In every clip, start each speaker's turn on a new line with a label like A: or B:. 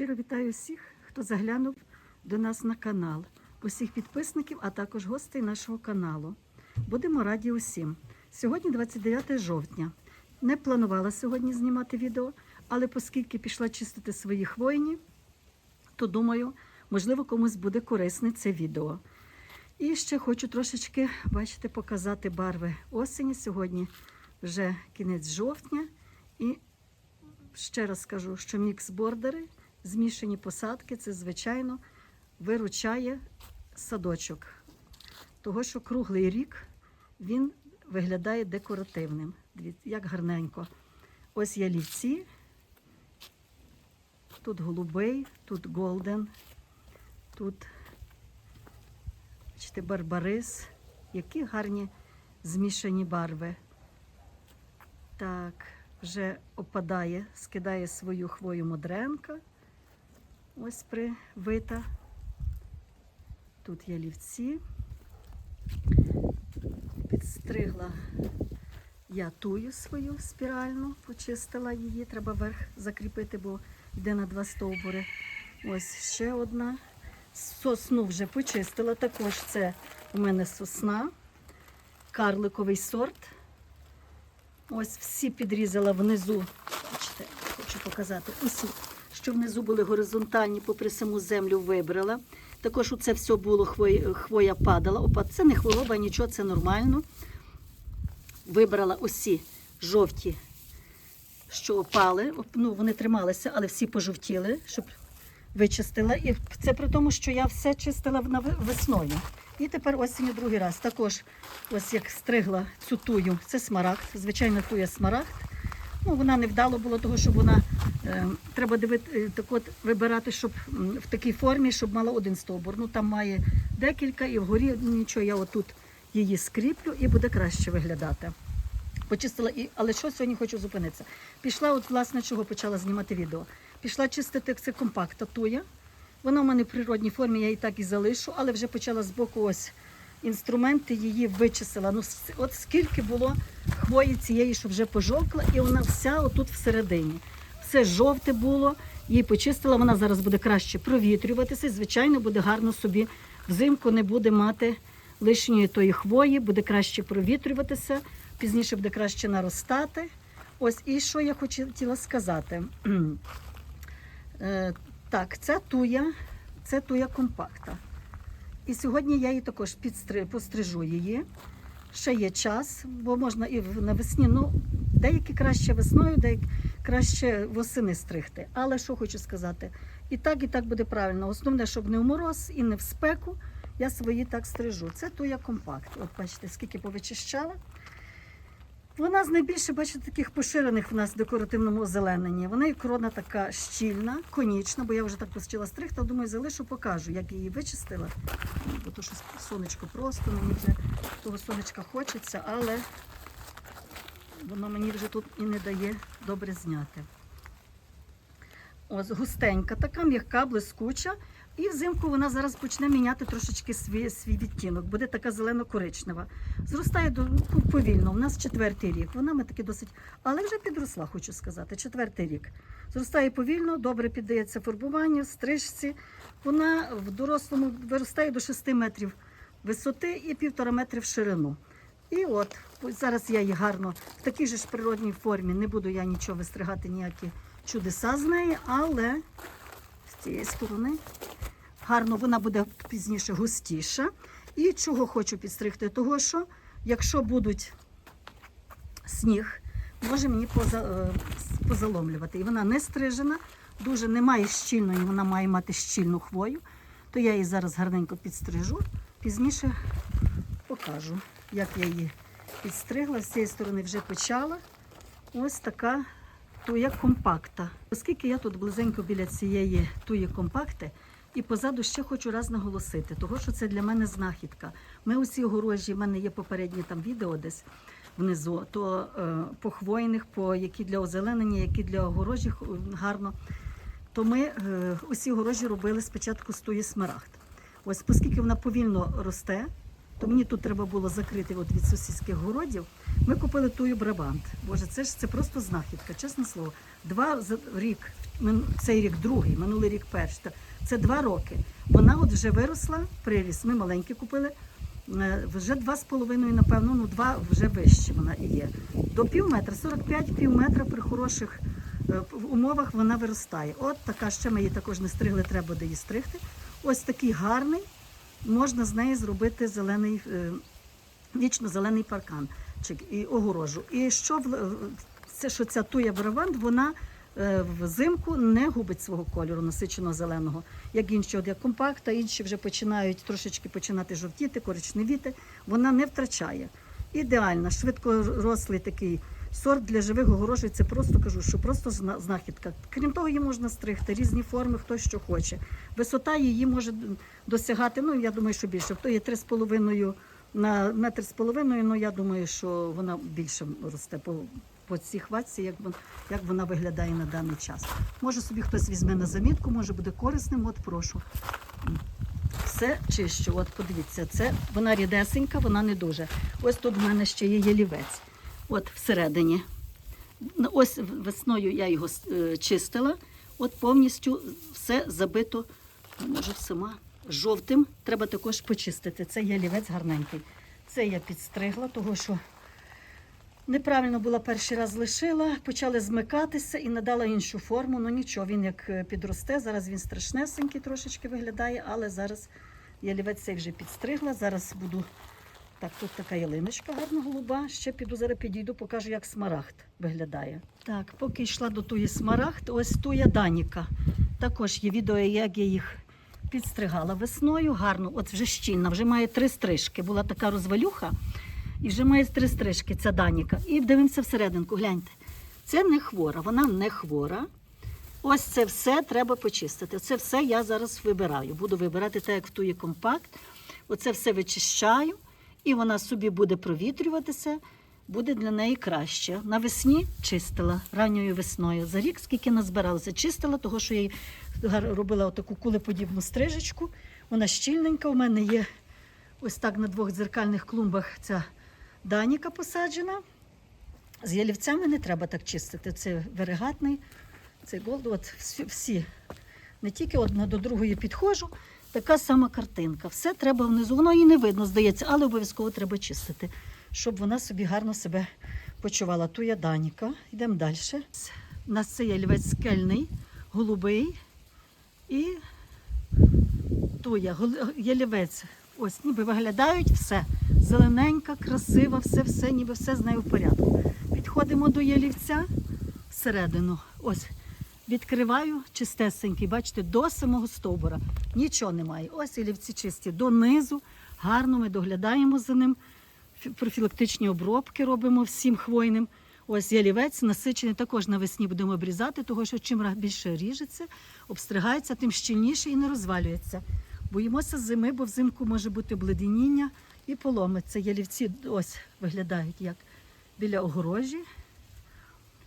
A: Щиро вітаю всіх, хто заглянув до нас на канал, усіх підписників, а також гостей нашого каналу. Будемо раді усім. Сьогодні 29 жовтня. Не планувала сьогодні знімати відео, але оскільки пішла чистити свої хвойні, то думаю, можливо, комусь буде корисне це відео. І ще хочу трошечки, бачите, показати барви осені. Сьогодні вже кінець жовтня. І ще раз скажу, що мікс-бордери, змішані посадки, це, звичайно, виручає садочок. Того, що круглий рік він виглядає декоративним. Як гарненько. Ось ялівці, тут голубий, тут голден, тут бачите, барбарис. Які гарні змішані барви. Так, вже опадає, скидає свою хвою модренка. Ось привита. Тут є лівці. Підстригла я тую свою спіральну, почистила її. Треба верх закріпити, бо йде на два стовбури. Ось ще одна. Сосну вже почистила. Також це у мене сосна, карликовий сорт. Ось всі підрізала внизу. Бачите, хочу показати. Усі, що внизу були горизонтальні, попри саму землю вибрала. Також це все було хвоя, хвоя падала. Опа, це не хвороба, нічого, це нормально. Вибрала усі жовті, що опали. Ну, вони трималися, але всі пожовтіли, щоб вичистила. І це при тому, що я все чистила весною. І тепер осінню другий раз. Також, ось як стригла цю тую, це смарагд. Звичайно, туя смарагд. Ну, вона не вдало було того, щоб вона е, треба дивити, е, так от вибирати, щоб в такій формі, щоб мала один стовбур. Ну там має декілька, і вгорі ну, нічого, я отут її скріплю і буде краще виглядати. Почистила і, але що сьогодні хочу зупинитися? Пішла, от власне, чого почала знімати відео. Пішла чистити це компакта туя. Вона в мене в природній формі, я її так і залишу, але вже почала з боку ось інструменти її вичистила. Ну, от скільки було хвої цієї, що вже пожовкла, і вона вся отут всередині. Все жовте було, її почистила, вона зараз буде краще провітрюватися, звичайно, буде гарно собі взимку не буде мати лишньої тої хвої, буде краще провітрюватися, пізніше буде краще наростати. Ось і що я хотіла сказати. Е, Так, це туя, це туя компакта. І сьогодні я її також підстри, пострижу її. Ще є час, бо можна і навесні. Ну, деякі краще весною, деякі краще восени стригти. Але що хочу сказати, і так, і так буде правильно. Основне, щоб не в мороз і не в спеку. Я свої так стрижу. Це туя компакт. От бачите, скільки повичищала. Вона з найбільше, бачите, таких поширених в нас в декоративному озелененні. Вона і крона така щільна, конічна, бо я вже так почала стригти, думаю, залишу, покажу, як її вичистила. Бо то щось сонечко просто, мені вже того сонечка хочеться, але воно мені вже тут і не дає добре зняти. Ось густенька, така м'яка, блискуча. І взимку вона зараз почне міняти трошечки свій, свій відтінок. Буде така зелено-коричнева. Зростає до, повільно. У нас четвертий рік. Вона ми таки досить, але вже підросла, хочу сказати. Четвертий рік. Зростає повільно, добре піддається фарбуванню, стрижці. Вона в дорослому виростає до 6 метрів висоти і півтора метри в ширину. І от зараз я її гарно в такій же ж природній формі. Не буду я нічого вистригати, ніякі чудеса з неї, але з цієї сторони гарно вона буде пізніше густіша. І чого хочу підстригти? Того, що якщо будуть сніг, може мені е, позаломлювати. І вона не стрижена, дуже немає щільної, вона має мати щільну хвою. То я її зараз гарненько підстрижу. Пізніше покажу, як я її підстригла. З цієї сторони вже почала. Ось така туя компакта. Оскільки я тут близенько біля цієї туї компакти, і позаду ще хочу раз наголосити, того що це для мене знахідка. Ми усі огорожі, в мене є попереднє там відео десь внизу, то е, по хвойних, по які для озеленення, які для огорожі гарно. То ми е, усі огорожі робили спочатку з туї смарагд. Ось, оскільки вона повільно росте, то мені тут треба було закрити от від сусідських городів. Ми купили тую брабант. Боже, це ж це просто знахідка, чесне слово. Два рік, цей рік другий, минулий рік перший. Це два роки. Вона от вже виросла, приріс. Ми маленькі купили. Е, Вже два з половиною, напевно, ну два вже вище вона і є. До пів метра, 45 пів метра при хороших е, умовах вона виростає. От така ще ми її також не стригли, треба буде її стригти. Ось такий гарний, можна з неї зробити зелений, е, вічно зелений паркан і огорожу. І що це, що ця туя бравант, вона взимку не губить свого кольору насиченого зеленого, як інші, от як компакта, інші вже починають трошечки починати жовтіти, коричневіти. Вона не втрачає. Ідеальна, швидкорослий такий сорт для живих огорожей. Це просто кажу, що просто знахідка. Крім того, її можна стригти різні форми, хто що хоче. Висота її може досягати. Ну я думаю, що більше. Хто є 3,5 на метр з половиною, ну я думаю, що вона більше росте по, по цій хватці, як, як вона виглядає на даний час. Може собі хтось візьме на замітку, може буде корисним. От прошу. Все чищу. От подивіться, це вона рідесенька, вона не дуже. Ось тут в мене ще є ялівець. От всередині. Ну, Ось весною я його е, чистила. От повністю все забито, може сама жовтим. Треба також почистити. Це ялівець гарненький. Це я підстригла, того що неправильно була перший раз лишила, почали змикатися і надала іншу форму. Ну нічого, він як е, підросте. Зараз він страшнесенький трошечки виглядає, але зараз ялівець цей вже підстригла. Зараз буду. Так, тут така ялиночка гарна голуба. Ще піду зараз підійду, покажу, як смарагд виглядає. Так, поки йшла до туї смарагд, ось туя Даніка. Також є відео, як я їх підстригала весною. Гарно, от вже щільна, вже має три стрижки. Була така розвалюха, і вже має три стрижки. Ця Даніка. І дивимося всерединку. Гляньте, це не хвора, вона не хвора. Ось це все треба почистити. Це все я зараз вибираю. Буду вибирати так, як в туї компакт. Оце все вичищаю, і вона собі буде провітрюватися, буде для неї краще. Навесні чистила ранньою весною. За рік, скільки назбиралося, чистила, того, що я їй робила отаку кулеподібну стрижечку. Вона щільненька. У мене є ось так на двох дзеркальних клумбах ця даніка посаджена. З ялівцями не треба так чистити. Це варигатний, це голд. От всі. Не тільки одна до другої підходжу, така сама картинка. Все треба внизу. Воно її не видно, здається, але обов'язково треба чистити, щоб вона собі гарно себе почувала. Ту я Даніка. Йдемо далі. У нас це ялівець скельний, голубий і туя, гол- ялівець. Ось ніби виглядають все. Зелененька, красива, все, все, ніби все з нею в порядку. Підходимо до ялівця всередину. Ось відкриваю чистесенький, бачите, до самого стовбура. Нічого немає. Ось ялівці чисті донизу. Гарно ми доглядаємо за ним. Фі- Профілактичні обробки робимо всім хвойним. Ось ялівець насичений також навесні будемо обрізати, тому що чим більше ріжеться, обстригається, тим щільніше і не розвалюється. Боїмося зими, бо взимку може бути обледеніння і поломиться. Ялівці ось виглядають як біля огорожі.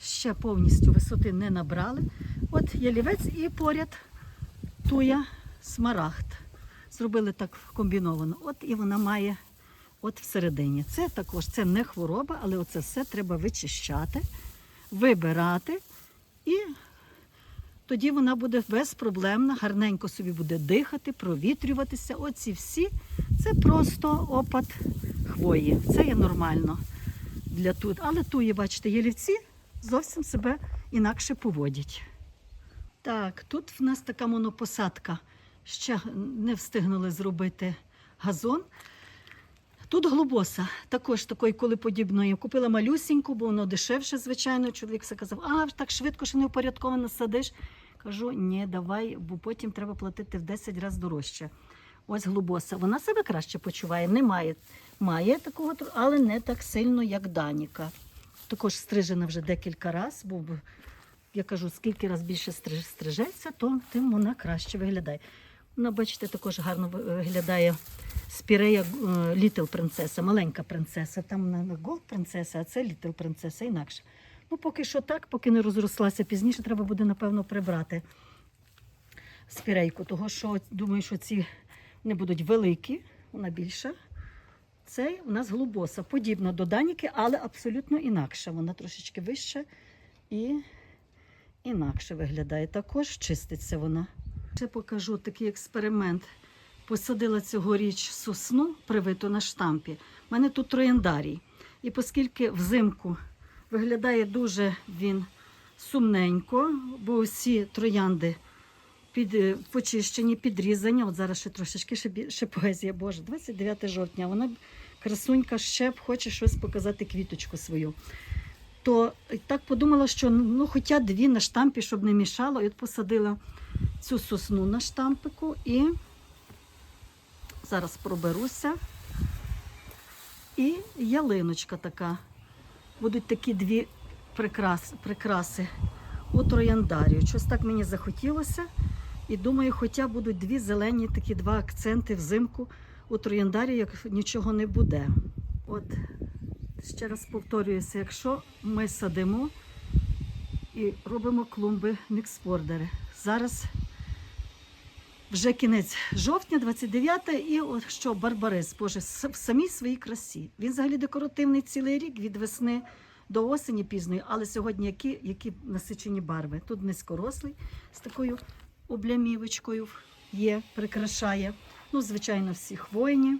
A: Ще повністю висоти не набрали. От ялівець і поряд туя смарагд. Зробили так комбіновано. От і вона має от всередині. Це також це не хвороба, але оце все треба вичищати, вибирати. І тоді вона буде безпроблемна, гарненько собі буде дихати, провітрюватися. Оці всі це просто опад хвої. Це є нормально для тут. Але туї, бачите, ялівці зовсім себе інакше поводять. Так, тут в нас така монопосадка. Ще не встигнули зробити газон. Тут глобоса, також такої колиподібної. Купила малюсіньку, бо воно дешевше, звичайно. Чоловік все казав, а так швидко, що не упорядковано садиш. Кажу, ні, давай, бо потім треба платити в 10 разів дорожче. Ось глобоса. Вона себе краще почуває, немає. Має такого, але не так сильно, як Даніка. Також стрижена вже декілька разів, бо я кажу, скільки раз більше стрижеться, то тим вона краще виглядає. Вона, бачите, також гарно виглядає спірея Літл принцеса, маленька принцеса. Там Голд принцеса, а це Літл принцеса інакше. Ну, поки що так, поки не розрослася пізніше, треба буде, напевно, прибрати спірейку, того що думаю, що ці не будуть великі, вона більша. Цей у нас глубоса, подібна до Даніки, але абсолютно інакша. Вона трошечки вища і інакше виглядає. Також чиститься вона. Ще покажу такий експеримент. Посадила цьогоріч сосну, привиту на штампі. У мене тут трояндарій. І оскільки взимку виглядає дуже він сумненько, бо всі троянди під, е, почищені, підрізані. От зараз ще трошечки ще, ще поезія, Боже, 29 жовтня. Вона красунька ще хоче щось показати квіточку свою. То так подумала, що ну, хоча дві на штампі, щоб не мішало, і от посадила цю сосну на штампику і зараз проберуся. І ялиночка така. Будуть такі дві прикрас, прикраси у трояндарію. Щось так мені захотілося. І думаю, хоча будуть дві зелені такі два акценти взимку у трояндарі, як нічого не буде. От ще раз повторююся, якщо ми садимо і робимо клумби міксбордери. Зараз вже кінець жовтня, 29 і от що Барбарис, Боже, в самій своїй красі. Він взагалі декоративний цілий рік від весни до осені пізної, але сьогодні які, які насичені барви. Тут низькорослий з такою облямівочкою є, прикрашає. Ну, звичайно, всі хвойні.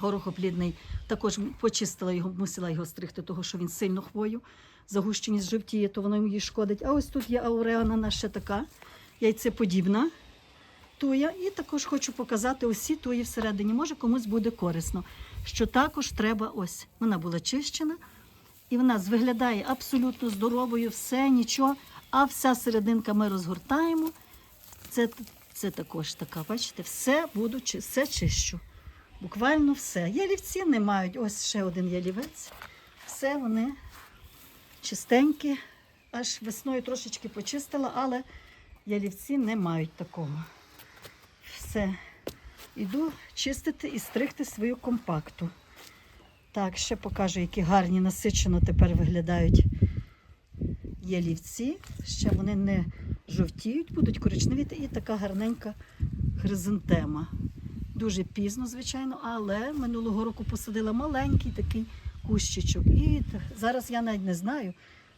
A: Горохоплідний також почистила його, мусила його стригти, того що він сильно хвою. Загущеність жовтіє, то воно їй шкодить. А ось тут є ауреана наша така, яйцеподібна туя. І також хочу показати усі туї всередині. Може комусь буде корисно. Що також треба ось. Вона була чищена, і вона виглядає абсолютно здоровою, все, нічого. А вся серединка ми розгортаємо. Це, це також така, бачите, все буду, все чищу. Буквально все. Ялівці не мають. Ось ще один ялівець. Все вони чистенькі. Аж весною трошечки почистила, але ялівці не мають такого. Все. Іду чистити і стригти свою компакту. Так, ще покажу, які гарні насичено тепер виглядають ялівці. Ще вони не жовтіють, будуть коричневіти і така гарненька хризантема. Дуже пізно, звичайно, але минулого року посадила маленький такий кущичок. І зараз я навіть не знаю,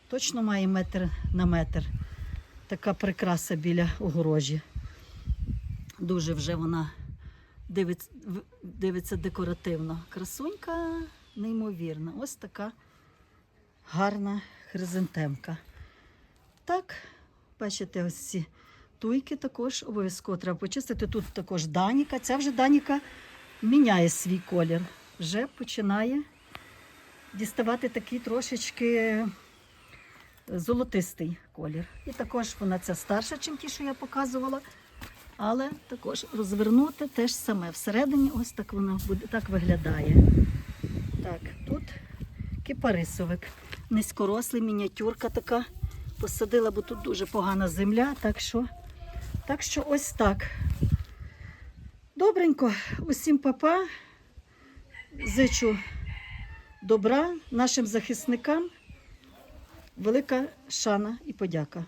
A: точно має метр на метр. Така прикраса біля огорожі. Дуже вже вона дивиться, дивиться декоративно. Красунька неймовірна. Ось така гарна хризантемка. Так, бачите, ось ці туйки також обов'язково треба почистити. Тут також даніка. Ця вже даніка міняє свій колір. Вже починає діставати такий трошечки золотистий колір. І також вона ця старша, ніж ті, що я показувала. Але також розвернути теж саме. Всередині ось так вона буде, так виглядає. Так, тут кипарисовик. Низькорослий, мініатюрка така. Посадила, бо тут дуже погана земля. Так що, так що ось так. Добренько, усім папа. Зичу добра нашим захисникам. Велика шана і подяка.